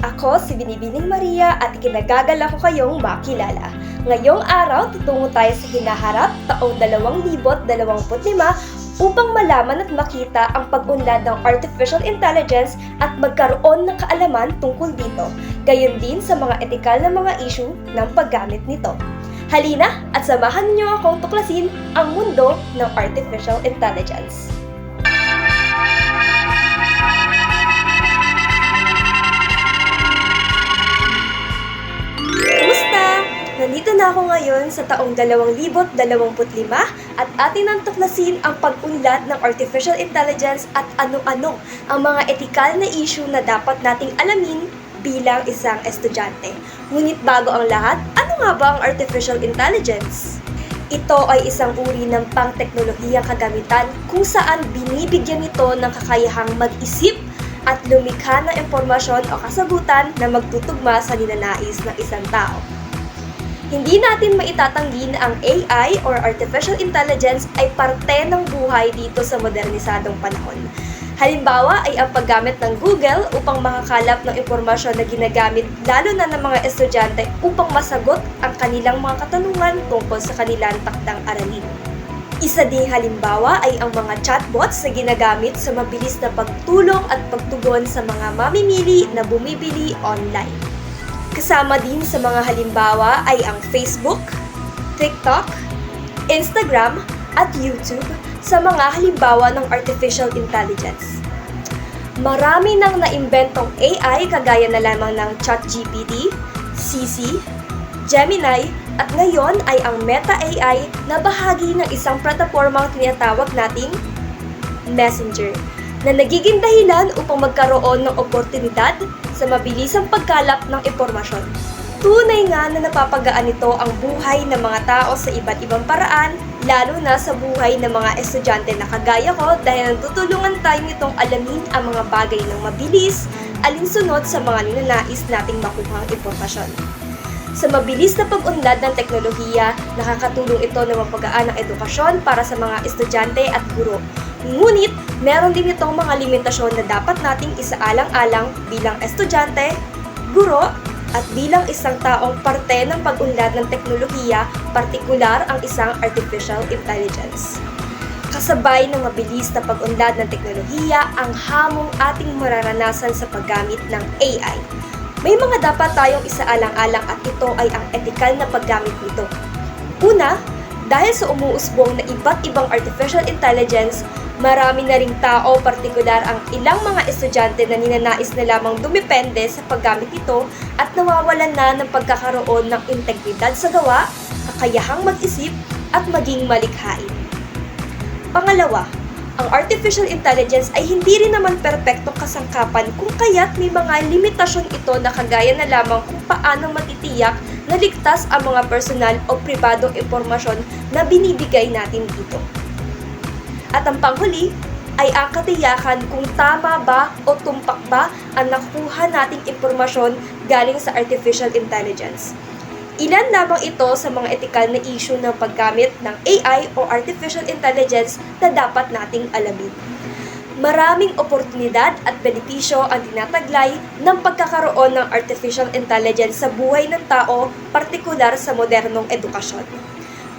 Ako si Binibining Maria at ikinagagal ako kayong makilala. Ngayong araw, tutungo tayo sa hinaharap taong 2025 upang malaman at makita ang pag-unlad ng artificial intelligence at magkaroon ng kaalaman tungkol dito, gayon din sa mga etikal na mga issue ng paggamit nito. Halina at samahan niyo akong tuklasin ang mundo ng artificial intelligence. Na ako ngayon sa taong 2025 at atin ang tuklasin ang pag-unlad ng artificial intelligence at ano-ano ang mga etikal na issue na dapat nating alamin bilang isang estudyante. Ngunit bago ang lahat, ano nga ba ang artificial intelligence? Ito ay isang uri ng pang-teknolohiyang kagamitan kung saan binibigyan nito ng kakayahang mag-isip at lumikha ng impormasyon o kasagutan na magtutugma sa ninanais ng isang tao. Hindi natin maitatanggi na ang AI or Artificial Intelligence ay parte ng buhay dito sa modernisadong panahon. Halimbawa ay ang paggamit ng Google upang makakalap ng impormasyon na ginagamit lalo na ng mga estudyante upang masagot ang kanilang mga katanungan tungkol sa kanilang takdang aralin. Isa ding halimbawa ay ang mga chatbots na ginagamit sa mabilis na pagtulong at pagtugon sa mga mamimili na bumibili online. Kasama din sa mga halimbawa ay ang Facebook, TikTok, Instagram, at YouTube sa mga halimbawa ng artificial intelligence. Marami nang naimbentong AI kagaya na lamang ng ChatGPT, CC, Gemini, at ngayon ay ang Meta AI na bahagi ng isang platapormang tinatawag nating Messenger na nagiging dahilan upang magkaroon ng oportunidad sa mabilisang pagkalap ng impormasyon. Tunay nga na napapagaan nito ang buhay ng mga tao sa iba't ibang paraan, lalo na sa buhay ng mga estudyante na kagaya ko dahil natutulungan tayo nitong alamin ang mga bagay ng mabilis, alinsunod sa mga ninanais nating makuhang impormasyon. Sa mabilis na pag-unlad ng teknolohiya, nakakatulong ito na mapagaan ang edukasyon para sa mga estudyante at guro. Ngunit, meron din itong mga limitasyon na dapat nating isaalang-alang bilang estudyante, guro, at bilang isang taong parte ng pag-unlad ng teknolohiya, partikular ang isang artificial intelligence. Kasabay ng mabilis na pag-unlad ng teknolohiya ang hamong ating mararanasan sa paggamit ng AI. May mga dapat tayong isaalang-alang at ito ay ang etikal na paggamit nito. Una, dahil sa umuusbong na iba't ibang artificial intelligence, marami na ring tao, partikular ang ilang mga estudyante na ninanais na lamang dumepende sa paggamit nito at nawawalan na ng pagkakaroon ng integridad sa gawa, kakayahang mag-isip at maging malikhain. Pangalawa, ang artificial intelligence ay hindi rin naman perpektong kasangkapan kung kaya't may mga limitasyon ito na kagaya na lamang kung paano matitiyak na ligtas ang mga personal o pribadong impormasyon na binibigay natin dito. At ang panghuli ay ang katiyakan kung tama ba o tumpak ba ang nakuha nating impormasyon galing sa artificial intelligence. Ilan lamang ito sa mga etikal na issue ng paggamit ng AI o artificial intelligence na dapat nating alamin. Maraming oportunidad at benepisyo ang tinataglay ng pagkakaroon ng artificial intelligence sa buhay ng tao, partikular sa modernong edukasyon.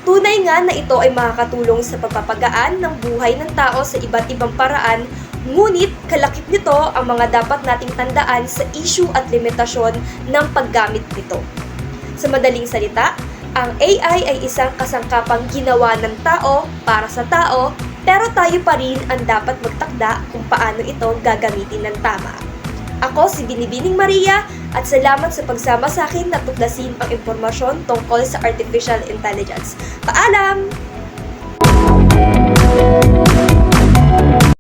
Tunay nga na ito ay makakatulong sa pagpapagaan ng buhay ng tao sa iba't ibang paraan, ngunit kalakip nito ang mga dapat nating tandaan sa issue at limitasyon ng paggamit nito. Sa madaling salita, ang AI ay isang kasangkapang ginawa ng tao para sa tao, pero tayo pa rin ang dapat magtakda kung paano ito gagamitin ng tama. Ako si Binibining Maria at salamat sa pagsama sa akin na tuklasin ang impormasyon tungkol sa Artificial Intelligence. Paalam! Thank you